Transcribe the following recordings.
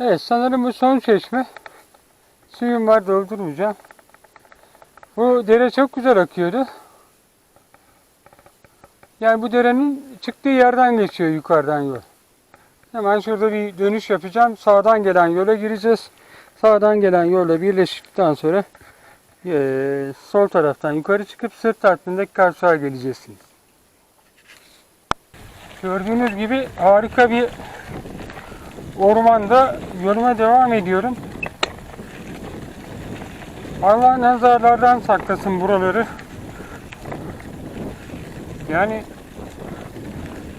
Evet sanırım bu son çeşme. Suyum var doldurmayacağım. Bu dere çok güzel akıyordu. Yani bu derenin çıktığı yerden geçiyor yukarıdan yol. Hemen şurada bir dönüş yapacağım. Sağdan gelen yola gireceğiz. Sağdan gelen yolla birleştikten sonra eee, sol taraftan yukarı çıkıp sırt tatlındaki karşıya geleceksiniz. Gördüğünüz gibi harika bir ormanda yoluma devam ediyorum. Allah nazarlardan saklasın buraları. Yani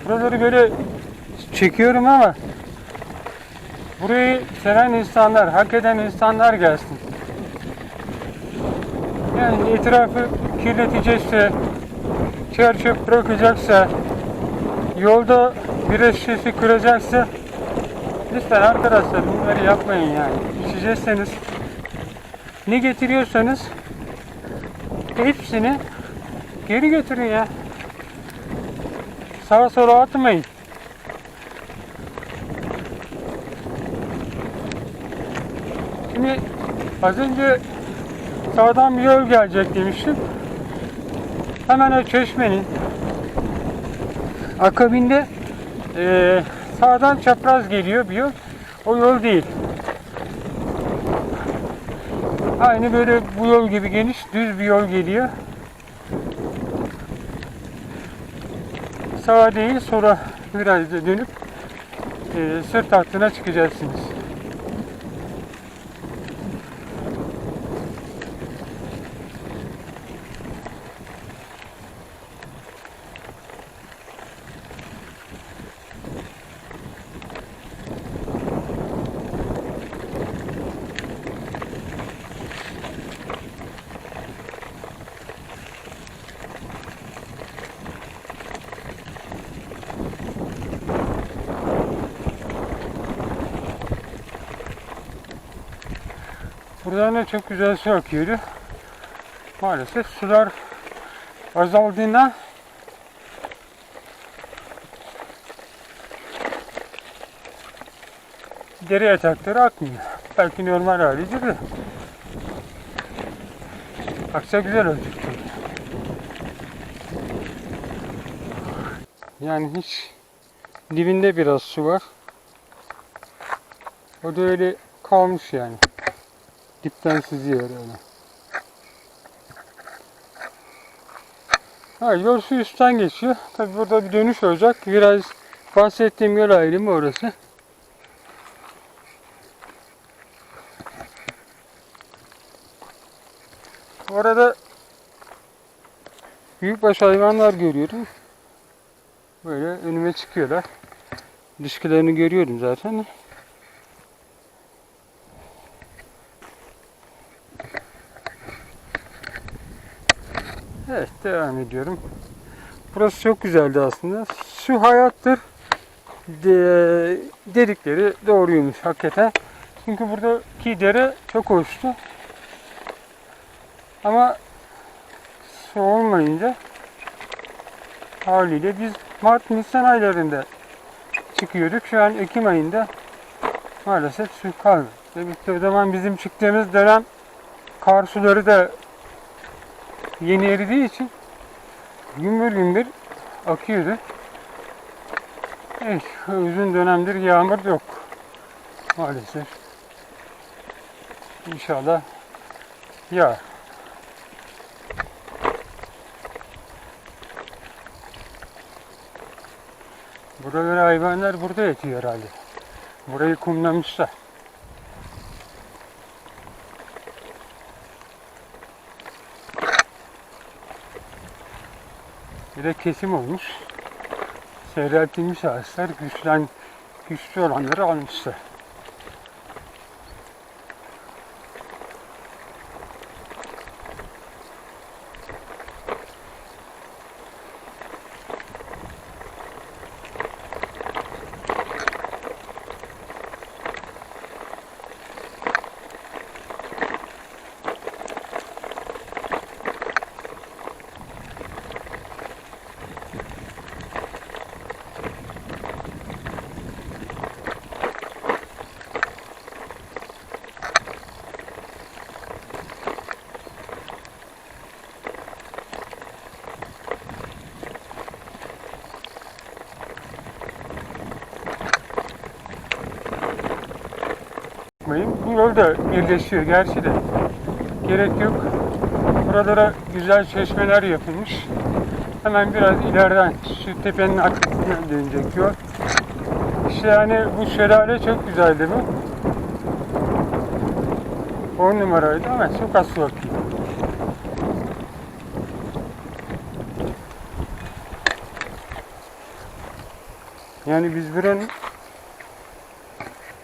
buraları böyle çekiyorum ama burayı seven insanlar, hak eden insanlar gelsin. Yani etrafı kirletecekse, çer çöp bırakacaksa, yolda bir şişesi kıracaksa lütfen arkadaşlar bunları yapmayın yani. İçecekseniz ne getiriyorsanız hepsini geri götürün ya. Sağa sola atmayın. Şimdi az önce sağdan bir yol gelecek demiştim. Hemen o çeşmenin akabinde eee, sağdan çapraz geliyor bir yol. O yol değil. Aynı böyle bu yol gibi geniş düz bir yol geliyor. Sağa değil sola biraz da dönüp eee, sırt hattına çıkacaksınız. Buradan da çok güzel su akıyordu. Maalesef sular azaldığında dere yatakları akmıyor. Belki normal halidir de. Aksa güzel olacak. Yani hiç dibinde biraz su var. O da öyle kalmış yani. Dipten sızıyor öyle. Ha, yol su üstten geçiyor. Tabi burada bir dönüş olacak. Biraz bahsettiğim yol ayrımı orası. Orada büyükbaş hayvanlar görüyorum. Böyle önüme çıkıyorlar. Dışkılarını görüyorum zaten. Evet devam ediyorum. Burası çok güzeldi aslında. Su hayattır de, dedikleri doğruymuş hakikaten. Çünkü buradaki dere çok hoştu. Ama su olmayınca haliyle biz Mart Nisan aylarında çıkıyorduk. Şu an Ekim ayında maalesef su kalmadı. Demek ki o zaman bizim çıktığımız dönem kar suları da yeni eridiği için gümbür gümbür akıyordu. Evet, uzun dönemdir yağmur yok. Maalesef. İnşallah yağar. Buralara hayvanlar burada yatıyor herhalde. Burayı kumlamışlar. Bir de kesim olmuş. Seyreltilmiş ağaçlar güçlen, güçlü olanları almışlar. Çıkmayın. Bu yol da birleşiyor gerçi de. Gerek yok. Buralara güzel çeşmeler yapılmış. Hemen biraz ileriden şu tepenin arkasından dönecek yol. İşte yani bu şelale çok güzeldi bu. 10 numaraydı ama çok az su. Yani biz buranın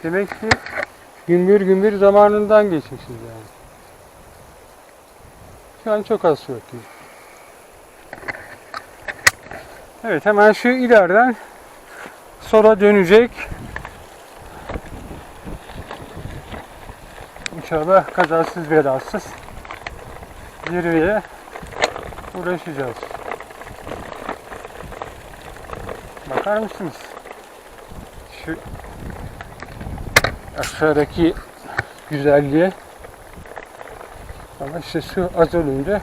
demek ki gümbür gümbür zamanından geçmişiz yani. Şu an çok az su akıyor. Evet hemen şu ileriden sola dönecek. İnşallah kazasız belasız zirveye ulaşacağız. Bakar mısınız? Şu aşağıdaki güzelliğe ama işte su az olunca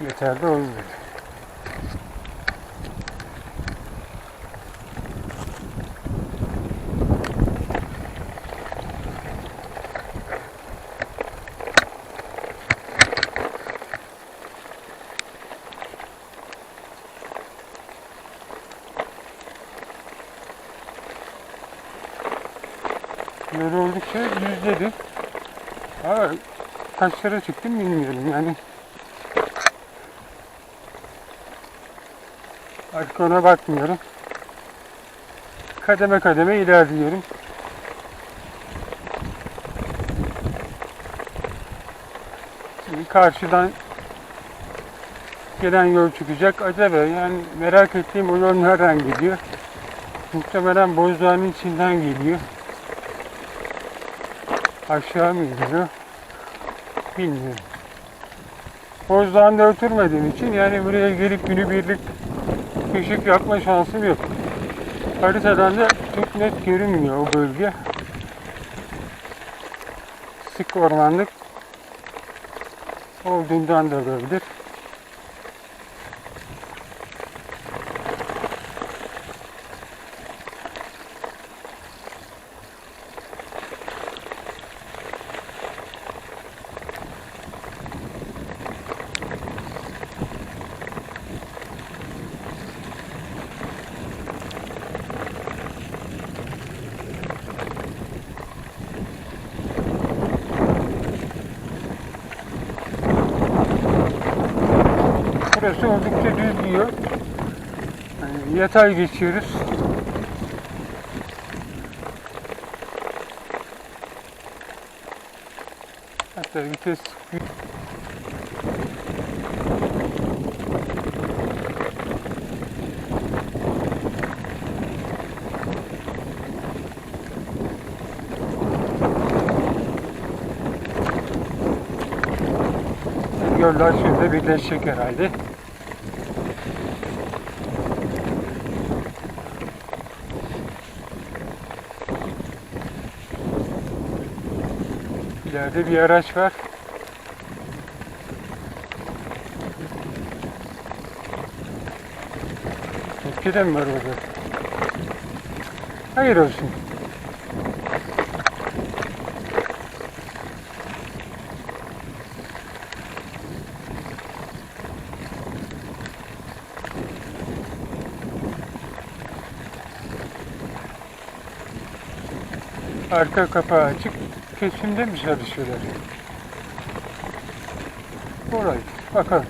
yeterli olmuyor. Böyle oldukça yüzledi. Ama kaçlara çıktım bilmiyorum yani. Artık ona bakmıyorum. Kademe kademe ilerliyorum. Şimdi karşıdan gelen yol çıkacak. Acaba yani merak ettiğim o yol nereden gidiyor? Muhtemelen Bozdoğan'ın içinden geliyor aşağı mı gidiyor? Bilmiyorum. Bozdağ'da oturmadığım için yani buraya gelip günübirlik keşif yapma şansım yok. Haritadan da çok net görünmüyor o bölge. Sık ormanlık olduğundan da olabilir. Burası oldukça düz bir yol. Yani yatay geçiyoruz. Hatta vites Yollar şurada birleşecek herhalde. İleride bir araç var. Tepki de mi var orada? Hayır olsun. Arka kapağı açık. Kesimde mi çalışıyorlar? Olay. Bakalım.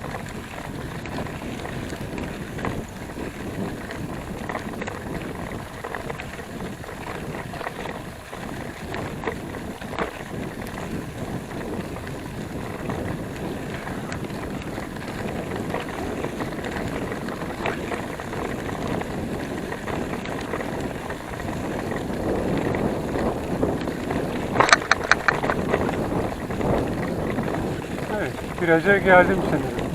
Viraja geldim sanırım.